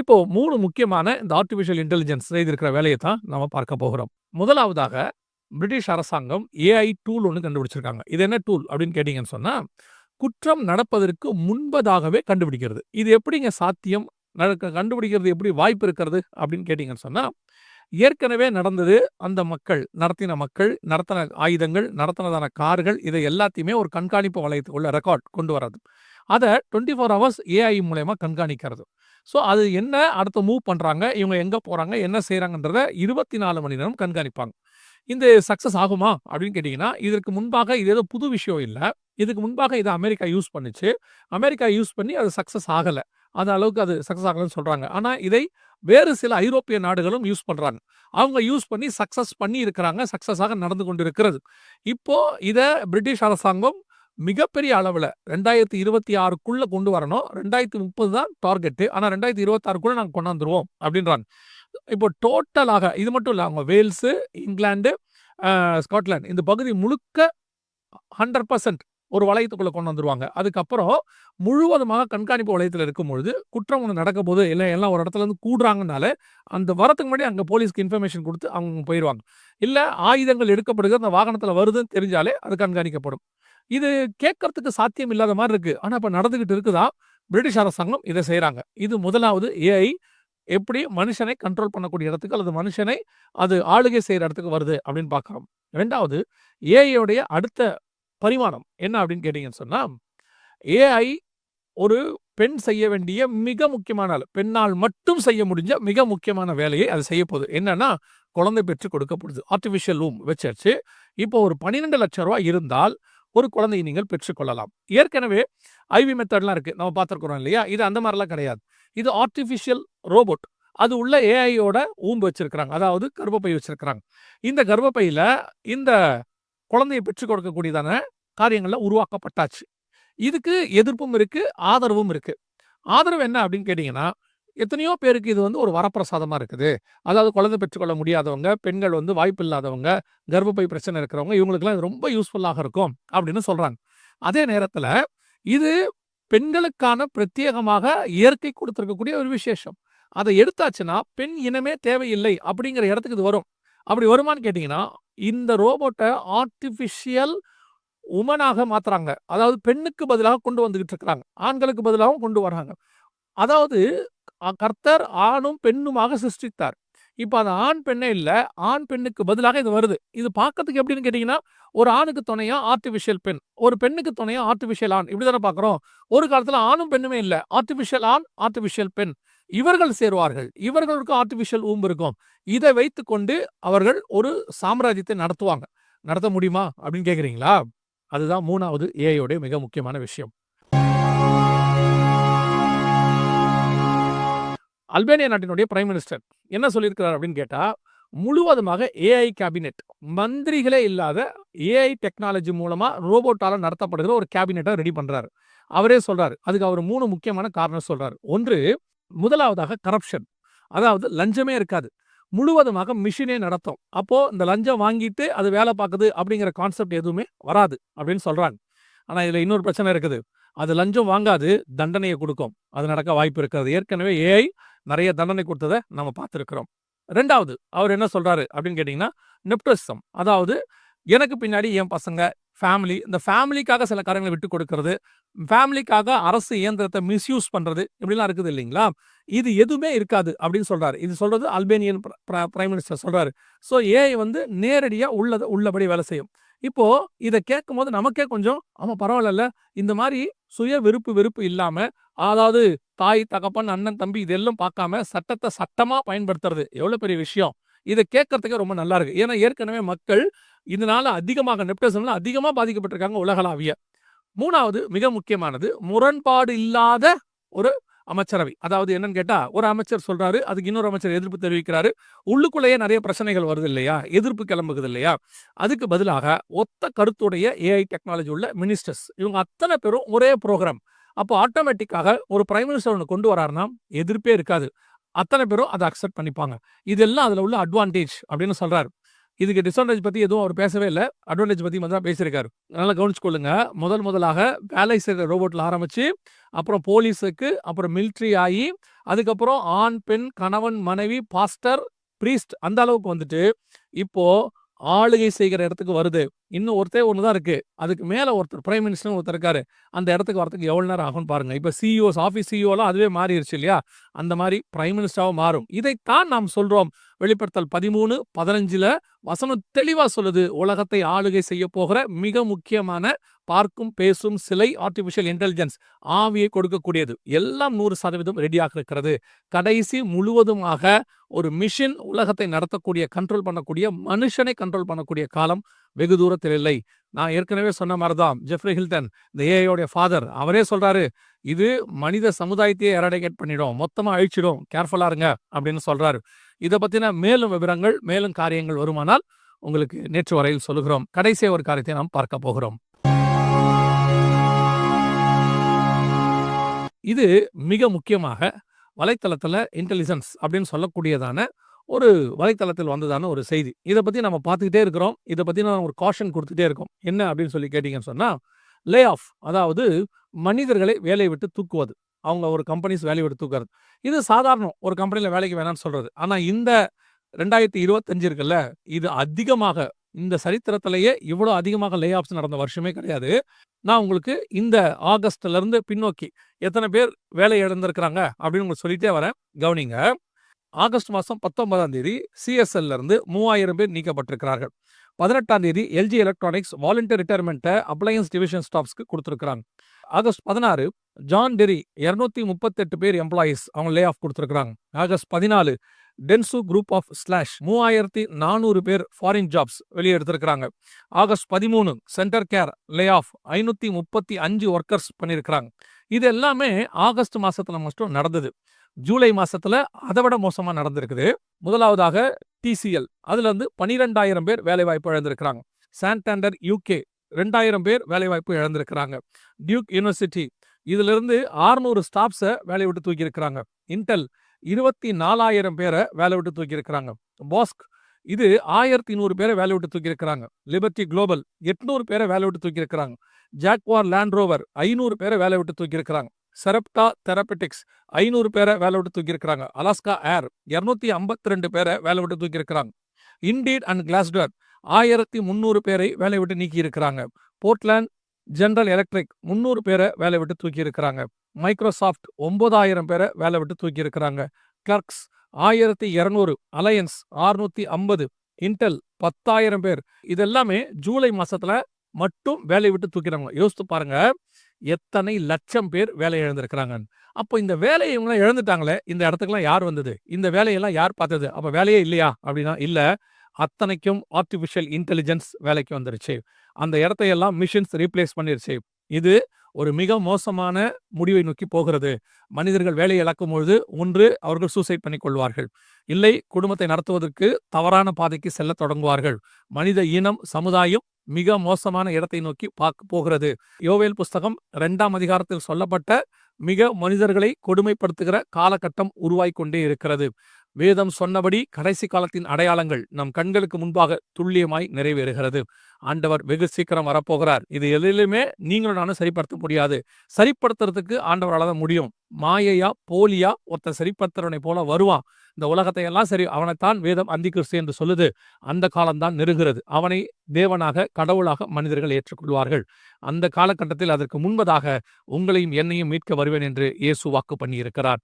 இப்போ மூணு முக்கியமான இந்த ஆர்ட்டிஃபிஷியல் இன்டெலிஜென்ஸ் செய்திருக்கிற வேலையை தான் நம்ம பார்க்க போகிறோம். முதலாவதாக பிரிட்டிஷ் அரசாங்கம் ஏஐ டூல் ஒன்று கண்டுபிடிச்சிருக்காங்க. இது என்ன டூல் அப்படின்னு கேட்டீங்கன்னு சொன்னால் குற்றம் நடப்பதற்கு முன்பதாகவே கண்டுபிடிக்கிறது. இது எப்படிங்க சாத்தியம்? நடக்க கண்டுபிடிக்கிறது எப்படி வாய்ப்பு இருக்கிறது? அப்படின்னு கேட்டீங்கன்னு சொன்னால் ஏற்கனவே நடந்தது அந்த மக்கள், நடத்தின மக்கள், நடத்தின ஆயுதங்கள், நடத்தினதான கார்கள் இதை எல்லாத்தையுமே ஒரு கண்காணிப்பு வளையத்துக்குள்ள ரெக்கார்ட் கொண்டு வர்றது. அதை டுவெண்ட்டி ஃபோர் ஹவர்ஸ் ஏஐ மூலயமா கண்காணிக்கிறது. ஸோ அது என்ன அடுத்து மூவ் பண்றாங்க, இவங்க எங்க போறாங்க, என்ன செய்யறாங்கன்றத இருபத்தி நாலு மணி நேரம் கண்காணிப்பாங்க. இந்த சக்ஸஸ் ஆகுமா? அப்படின்னு கேட்டீங்கன்னா, இதற்கு முன்பாக இது ஏதோ புது விஷயம் இல்ல. இதுக்கு முன்பாக இதை அமெரிக்கா யூஸ் பண்ணுச்சு. அமெரிக்கா யூஸ் பண்ணி அது சக்ஸஸ் ஆகல. அந்த அளவுக்கு அது சக்ஸஸ் ஆகலைன்னு சொல்றாங்க. ஆனா இதை வேறு சில ஐரோப்பிய நாடுகளும் யூஸ் பண்றாங்க. அவங்க யூஸ் பண்ணி சக்ஸஸ் பண்ணி இருக்கிறாங்க. சக்ஸஸாக நடந்து கொண்டிருக்கிறது. இப்போ இத பிரிட்டிஷ் அரசாங்கம் மிகப்பெரிய அளவில் ரெண்டாயிரத்து இருபத்தி ஆறுக்குள்ளே கொண்டு வரணும். 2030 தான் டார்கெட்டு டார்கெட். ஆனா 2026க்குள்ள நாங்கள் கொண்டாந்துருவோம் அப்படின்றாங்க. இப்போ டோட்டலாக இது மட்டும் இல்லை அவங்க வேல்ஸு இங்கிலாந்து, ஸ்காட்லாந்து இந்த பகுதி முழுக்க 100% ஒரு வளையத்துக்குள்ளே கொண்டு வந்துருவாங்க. அதுக்கப்புறம் முழுவதுமாக கண்காணிப்பு வலையத்தில் இருக்கும் பொழுது குற்றம் ஒன்று நடக்கப்போது, இல்லை எல்லாம் ஒரு இடத்துல இருந்து கூடுறாங்கனாலே, அந்த வரத்துக்கு முன்னாடி அங்கே போலீஸ்க்கு இன்ஃபர்மேஷன் கொடுத்து அவங்க போயிடுவாங்க இல்லை ஆயுதங்கள் எடுக்கப்படுகிறது அந்த வாகனத்தில் வருதுன்னு தெரிஞ்சாலே அது கண்காணிக்கப்படும். இது கேட்கறதுக்கு சாத்தியம் இல்லாத மாதிரி இருக்கு. ஆனா இப்ப நடந்துகிட்டு இருக்குதா? பிரிட்டிஷ் அரசாங்கம் இதை செய்கிறாங்க இது முதலாவது ஏஐ எப்படி மனுஷனை கண்ட்ரோல் பண்ணக்கூடிய இடத்துக்கு அல்லது மனுஷனை அது ஆளுகை செய்கிற இடத்துக்கு வருது அப்படின்னு பார்க்கிறோம். 2வது ஏஐ உடைய அடுத்த பரிமாணம் என்ன அப்படின்னு கேட்டீங்கன்னு சொன்னா, ஏஐ ஒரு பெண் செய்ய வேண்டிய மிக முக்கியமான பெண்ணால் மட்டும் செய்ய முடிஞ்ச மிக முக்கியமான வேலையை அது செய்யப்போகுது. என்னன்னா, குழந்தை பெற்று கொடுக்கப்படுது. ஆர்ட்டிஃபிஷியல் வூம் வச்சாச்சு. இப்போ ஒரு பன்னிரெண்டு லட்சம் ரூபா இருந்தால், ஒரு குழந்தையை நீங்கள் பெற்றுக்கொள்ளலாம். ஏற்கனவே ஐவி மெத்தட்லாம் இருக்குது நம்ம பார்த்துருக்குறோம் இல்லையா? இது அந்த மாதிரிலாம் கிடையாது. இது ஆர்ட்டிஃபிஷியல் ரோபோட். அது உள்ள ஏஐயோட ஊம்பு வச்சிருக்கிறாங்க. அதாவது கர்ப்பப்பை வச்சிருக்கிறாங்க. இந்த கர்ப்பப்பையில் இந்த குழந்தையை பெற்றுக் கொடுக்கக்கூடியதான காரியங்கள்லாம் உருவாக்கப்பட்டாச்சு. இதுக்கு எதிர்ப்பும் இருக்குது ஆதரவும் இருக்குது ஆதரவு என்ன அப்படின்னு கேட்டிங்கன்னா எத்தனையோ பேருக்கு இது வந்து ஒரு வரப்பிரசாதமாக இருக்குது. அதாவது குழந்தை பெற்றுக்கொள்ள முடியாதவங்க, பெண்கள் வந்து வாய்ப்பு இல்லாதவங்க, கர்ப்பப்பை பிரச்சனை இருக்கிறவங்க, இவங்களுக்குலாம் இது ரொம்ப யூஸ்ஃபுல்லாக இருக்கும் அப்படின்னு சொல்கிறாங்க அதே நேரத்தில் இது பெண்களுக்கான பிரத்யேகமாக இயற்கை கொடுத்துருக்கக்கூடிய ஒரு விசேஷம். அதை எடுத்தாச்சுன்னா, பெண் இனமே தேவையில்லை அப்படிங்கிற இடத்துக்கு இது வரும். அப்படி வருமான்னு கேட்டிங்கன்னா இந்த ரோபோட்டை ஆர்டிஃபிஷியல் உமனாக மாற்றுறாங்க அதாவது பெண்ணுக்கு பதிலாக கொண்டு வந்துக்கிட்டு இருக்கிறாங்க. ஆண்களுக்கு பதிலாகவும் கொண்டு வராங்க அதாவது கர்த்தர் ஆணும், பெண்ணுமாக சிருஷ்டித்தார். இப்ப அது ஆண், பெண்ணே இல்ல. ஆண், பெண்ணுக்கு பதிலாக இது வருது. இது பார்க்கறதுக்கு எப்படின்னு கேட்டீங்கன்னா, ஒரு ஆணுக்கு துணையா ஆர்ட்டிஃபிஷியல் பெண், ஒரு பெண்ணுக்கு துணையா ஆர்டிஃபிஷியல் ஆண். இப்படி தானே பார்க்கிறோம். ஒரு காலத்துல ஆணும், பெண்ணுமே இல்ல. ஆர்ட்டிஃபிஷியல் ஆண், ஆர்ட்டிஃபிஷியல் பெண். இவர்கள் சேருவார்கள். இவர்களுக்கும் ஆர்டிஃபிஷியல் ஊம்பு இருக்கும். இதை வைத்துக்கொண்டு அவர்கள் ஒரு சாம்ராஜ்யத்தை நடத்துவாங்க. நடத்த முடியுமா? அப்படின்னு கேக்குறீங்களா அதுதான் மூணாவது ஏஐயோடைய மிக முக்கியமான விஷயம். அல்பேனியா நாட்டினுடைய பிரைம் மினிஸ்டர் என்ன சொல்லியிருக்கிறார் அப்படின்னு கேட்டால் முழுவதுமாக ஏஐ கேபினெட் மந்திரிகளே இல்லாத ஏஐ டெக்னாலஜி மூலமாக ரோபோட்டால் நடத்தப்படுகிற ஒரு கேபினெட்டை ரெடி பண்ணுறாரு அவரே சொல்கிறார் அதுக்கு அவர் மூணு முக்கியமான காரணம் சொல்கிறார் ஒன்று முதலாவதாக கரப்ஷன். அதாவது லஞ்சமே இருக்காது. முழுவதுமாக மிஷினே நடத்தும். அப்போது இந்த லஞ்சம் வாங்கிட்டு அது வேலை பார்க்குது அப்படிங்கிற கான்செப்ட் எதுவுமே வராது அப்படின்னு சொல்கிறாங்க ஆனால் இதில் இன்னொரு பிரச்சனை இருக்குது. அது லஞ்சம் வாங்காது, தண்டனையை கொடுக்கும் அது நடக்க வாய்ப்பு இருக்கிறது. ஏற்கனவே ஏஐ நிறைய தண்டனை கொடுத்ததை நம்ம பார்த்துருக்குறோம் ரெண்டாவது அவர் என்ன சொல்கிறாரு அப்படின்னு கேட்டிங்கன்னா நெப்டோசிசம் அதாவது எனக்கு பின்னாடி என் பசங்க, ஃபேமிலி இந்த ஃபேமிலிக்காக சில காரியங்களை விட்டு கொடுக்கறது ஃபேமிலிக்காக அரசு இயந்திரத்தை மிஸ்யூஸ் பண்ணுறது இப்படிலாம் இருக்குது இல்லைங்களா? இது எதுவுமே இருக்காது அப்படின்னு சொல்கிறாரு இது சொல்கிறது அல்பேனியன் பிரைம் மினிஸ்டர் சொல்கிறாரு ஸோ ஏஐ வந்து நேரடியாக உள்ளதை உள்ளபடி வேலை செய்யும். இப்போது இதை கேட்கும்போது நமக்கே கொஞ்சம், ஆமாம் பரவாயில்ல இந்த மாதிரி சுய விருப்பு, வெறுப்பு இல்லாம, அதாவது தாய், தகப்பன், அண்ணன், தம்பி இதெல்லாம் பார்க்காம சட்டத்தை சட்டமா பயன்படுத்துறது எவ்வளோ பெரிய விஷயம். இதை கேட்கறதுக்கே ரொம்ப நல்லா இருக்கு. ஏன்னா ஏற்கனவே மக்கள் இதனால அதிகமாக நெப்டசம்ல அதிகமா பாதிக்கப்பட்டிருக்காங்க உலகளாவிய. மூணாவது மிக முக்கியமானது முரண்பாடு இல்லாத ஒரு அமைச்சரவை. அதாவது என்னன்னு கேட்டா, ஒரு அமைச்சர் சொல்றாரு. அதுக்கு இன்னொரு அமைச்சர் எதிர்ப்பு தெரிவிக்கிறாரு. உள்ளுக்குள்ளேயே நிறைய பிரச்சனைகள் வருது இல்லையா? எதிர்ப்பு கிளம்புகுது இல்லையா? அதுக்கு பதிலாக ஒத்த கருத்துடைய ஏஐ டெக்னாலஜி உள்ள மினிஸ்டர்ஸ் இவங்க அத்தனை பேரும் ஒரே ப்ரோக்ராம் அப்போ ஆட்டோமேட்டிக்காக ஒரு பிரைம் மினிஸ்டர் ஒன்று கொண்டு வராருன்னா, எதிர்ப்பே இருக்காது. அத்தனை பேரும் அதை அக்செப்ட் பண்ணிப்பாங்க. இதெல்லாம் அதில் உள்ள அட்வான்டேஜ் அப்படின்னு சொல்கிறாரு இதுக்கு டிஸ்அட்வான்டேஜ் பத்தி எதுவும் அவர் பேசவே இல்லை அட்வான்டேஜ் பத்தி மட்டும் தான் பேசியிருக்காரு. நல்லா கவனிச்சுக்கொள்ளுங்க. முதல் முதலாக வேலை செய்கிற ரோபோட்ல ஆரம்பிச்சு, அப்புறம் போலீஸுக்கு, அப்புறம் மிலிட்டரி ஆகி அதுக்கப்புறம் ஆண், பெண், கணவன், மனைவி, பாஸ்டர், பிரீஸ்ட் அந்த அளவுக்கு வந்துட்டு, இப்போ ஆளுகை செய்கிற இடத்துக்கு வருது. இன்னும் ஒருத்தே ஒன்று தான் இருக்குது அதுக்கு மேலே ஒருத்தர் பிரைம் மினிஸ்டர்னு ஒருத்தர் இருக்காரு. அந்த இடத்துக்கு வரதுக்கு எவ்வளோ நேரம் ஆகும்னு பாருங்கள் இப்போ சிஇஓஸ், ஆஃபீஸ் சிஇஓலாம் அதுவே மாறிடுச்சு இல்லையா? அந்த மாதிரி பிரைம் மினிஸ்டராகவும் மாறும். இதைத்தான் நாம் சொல்கிறோம் வெளிப்படுத்தல் 13, 15ல வசனம் தெளிவாக சொல்லுது. உலகத்தை ஆளுகை செய்ய போகிற மிக முக்கியமான பார்க்கும், பேசும் சிலை ஆர்டிஃபிஷியல் இன்டெலிஜென்ஸ் ஆவியை கொடுக்கக்கூடியது. எல்லாம் 100% ரெடியாக இருக்கிறது. கடைசி முழுவதுமாக ஒரு மிஷின் உலகத்தை நடத்தக்கூடிய, கண்ட்ரோல் பண்ணக்கூடிய, மனுஷனை கண்ட்ரோல் பண்ணக்கூடிய காலம் வெகு தூரத்தில் இல்லை. நான் ஏற்கனவே சொன்ன மாதிரி தான். ஜெஃப்ரி ஹில்டன் இந்த ஏஐயோடைய ஃபாதர் அவரே சொல்றாரு. இது மனித சமுதாயத்தையே எராடிகேட் பண்ணிடும். மொத்தமாக அழிச்சிடும். கேர்ஃபுல்லா இருங்க அப்படின்னு சொல்றாரு. இதை பத்தின மேலும் விவரங்கள், மேலும் காரியங்கள் வருமானால் உங்களுக்கு நேற்று வரையில் சொல்லுகிறோம். கடைசி ஒரு காரியத்தை நாம் பார்க்க போகிறோம். இது மிக முக்கியமாக வலைத்தளத்தில் இன்டெலிஜென்ஸ் அப்படின்னு சொல்லக்கூடியதான ஒரு வலைத்தளத்தில் வந்ததான ஒரு செய்தி. இதை பற்றி நம்ம பார்த்துக்கிட்டே இருக்கிறோம். இதை பற்றி நான் ஒரு காஷன் கொடுத்துட்டே இருக்கோம். என்ன அப்படின்னு சொல்லி கேட்டிங்கன்னு சொன்னால் லே ஆஃப் அதாவது மனிதர்களை வேலையை விட்டு தூக்குவது. அவங்க ஒரு கம்பெனிஸ் வேலையை விட்டு தூக்குறது. இது சாதாரணம். ஒரு கம்பெனியில் வேலைக்கு வேணாம்னு சொல்கிறது ஆனால் இந்த 2025 இருக்குல்ல, இது அதிகமாக இந்த சரித்திரத்திலேயே இவ்வளோ அதிகமாக லே ஆஃப்ஸ் நடந்த வருஷமே கிடையாது. நான் உங்களுக்கு இந்த ஆகஸ்ட்லேருந்து பின்னோக்கி எத்தனை பேர் வேலை இழந்திருக்கிறாங்க அப்படின்னு உங்களுக்கு சொல்லிட்டே வரேன். கவனிங்க. ஆகஸ்ட் மாதம் பத்தொன்பதாம் தேதி சிஎஸ்எல்ல இருந்து 3000 பேர் நீக்கப்பட்டிருக்கிறார்கள். 18ஆம் தேதி எல்ஜி எலக்ட்ரானிக்ஸ் வாலண்டியர் ரிட்டையர்மெண்ட்டை அப்ளையன்ஸ் டிவிஷன் ஸ்டாஃப்ஸ்க்கு கொடுத்துருக்குறாங்க ஆகஸ்ட் 16 ஜான் டெரி 238 பேர் எம்ப்ளாயீஸ் அவங்க லே ஆஃப் கொடுத்துருக்குறாங்க August 14 Dentsu group off slash 3400 பேர் ஃபாரின் ஜாப்ஸ் வெளியே எடுத்திருக்கிறாங்க. August 13 centre care lay off 535 workers பண்ணியிருக்கிறாங்க. இது எல்லாமே ஆகஸ்ட் மாதத்தில் மட்டும் நடந்தது. ஜூலை மாசத்துல அத விட மோசமா நடந்திருக்குது. முதலாவதாக டிசிஎல் அதுல இருந்து 12000 பேர் வேலைவாய்ப்பு இழந்திருக்கிறாங்க. சான்டாண்டர் யூகே ரெண்டாயிரம் பேர் வேலைவாய்ப்பு இழந்திருக்கிறாங்க. டியூக் யூனிவர்சிட்டி இதிலிருந்து 600 ஸ்டாஃப்ஸ வேலைய விட்டு தூக்கியிருக்கிறாங்க. இன்டெல் 24000 பேர வேலைய விட்டு தூக்கியிருக்கிறாங்க. பாஸ்க் இது 1100 பேர வேலைய விட்டு தூக்கியிருக்கிறாங்க. லிபர்டி குளோபல் 800 பேர வேலைய விட்டு தூக்கியிருக்கிறாங்க. ஜாக்வார் லேண்ட் ரோவர் 500 பேர வேலைய விட்டு தூக்கியிருக்கிறாங்க. செரப்டா தெரபெட்டிக்ஸ் 500 பேர வேலை விட்டு தூக்கியிருக்கிறாங்க. அலாஸ்கா ஏர் 252 பேர வேலைய விட்டு தூக்கியிருக்கிறாங்க. இண்டீட் அண்ட் கிளாஸ்டர் 1300 பேரை வேலைய விட்டு நீக்கியிருக்கிறாங்க. போர்ட்லேண்ட் ஜென்ரல் எலக்ட்ரிக் 300 பேர வேலைய விட்டு தூக்கியிருக்கிறாங்க. மைக்ரோசாஃப்ட் 9000 பேர வேலை விட்டு தூக்கியிருக்கிறாங்க. கிளர்க்ஸ் 1200 அலையன்ஸ் 650 இன்டெல் 10000 பேர் இதெல்லாமே ஜூலை மாசத்துல மட்டும் வேலைய விட்டு தூக்கிறாங்க யோசித்து பாருங்க. எத்தனை லட்சம் பேர் வேலை இழந்திருக்கிறாங்க அப்போ இந்த வேலையை இவங்கலாம் இழந்துட்டாங்களே, இந்த இடத்துக்குலாம் யார் வந்தது? இந்த வேலையெல்லாம் யார் பார்த்தது? அப்ப வேலையே இல்லையா? அப்படின்னா இல்ல. அத்தனைக்கும் ஆர்டிஃபிஷியல் இன்டெலிஜென்ஸ் வேலைக்கு வந்துருச்சு. அந்த இடத்தை எல்லாம் மிஷின்ஸ் ரீப்ளேஸ் பண்ணிருச்சு. இது ஒரு மிக மோசமான முடிவை நோக்கி போகிறது. மனிதர்கள் வேலையை இழக்கும் பொழுது, ஒன்று அவர்கள் சூசைட் பண்ணி கொள்வார்கள். இல்லை குடும்பத்தை நடத்துவதற்கு தவறான பாதைக்கு செல்லத் தொடங்குவார்கள். மனித இனம், சமுதாயம் மிக மோசமான இடத்தை நோக்கி பார்க்க போகிறது. யோவேல் புஸ்தகம் இரண்டாம் அதிகாரத்தில் சொல்லப்பட்ட மிக மனிதர்களை கொடுமைப்படுத்துகிற காலகட்டம் உருவாய் கொண்டே இருக்கிறது. வேதம் சொன்னபடி கடைசி காலத்தின் அடையாளங்கள் நம் கண்களுக்கு முன்பாக துல்லியமாய் நிறைவேறுகிறது. ஆண்டவர் வெகு சீக்கிரம் வரப்போகிறார். இது எதிலுமே நீங்களும் நானும் சரிப்படுத்த முடியாது. சரிப்படுத்துறதுக்கு ஆண்டவரால் தான் முடியும். மாயையா, போலியா ஒருத்த சரிப்படுத்துறவனைப் போல வருவான். இந்த உலகத்தை எல்லாம் சரி அவனைத்தான் வேதம் அந்திகிறிஸ்து என்று சொல்லுது. அந்த காலம்தான் நெருகிறது அவனை தேவனாக, கடவுளாக மனிதர்கள் ஏற்றுக்கொள்வார்கள். அந்த காலகட்டத்தில் அதற்கு முன்பதாக உங்களையும் என்னையும் மீட்க வருவேன் என்று இயேசு வாக்கு பண்ணியிருக்கிறார்.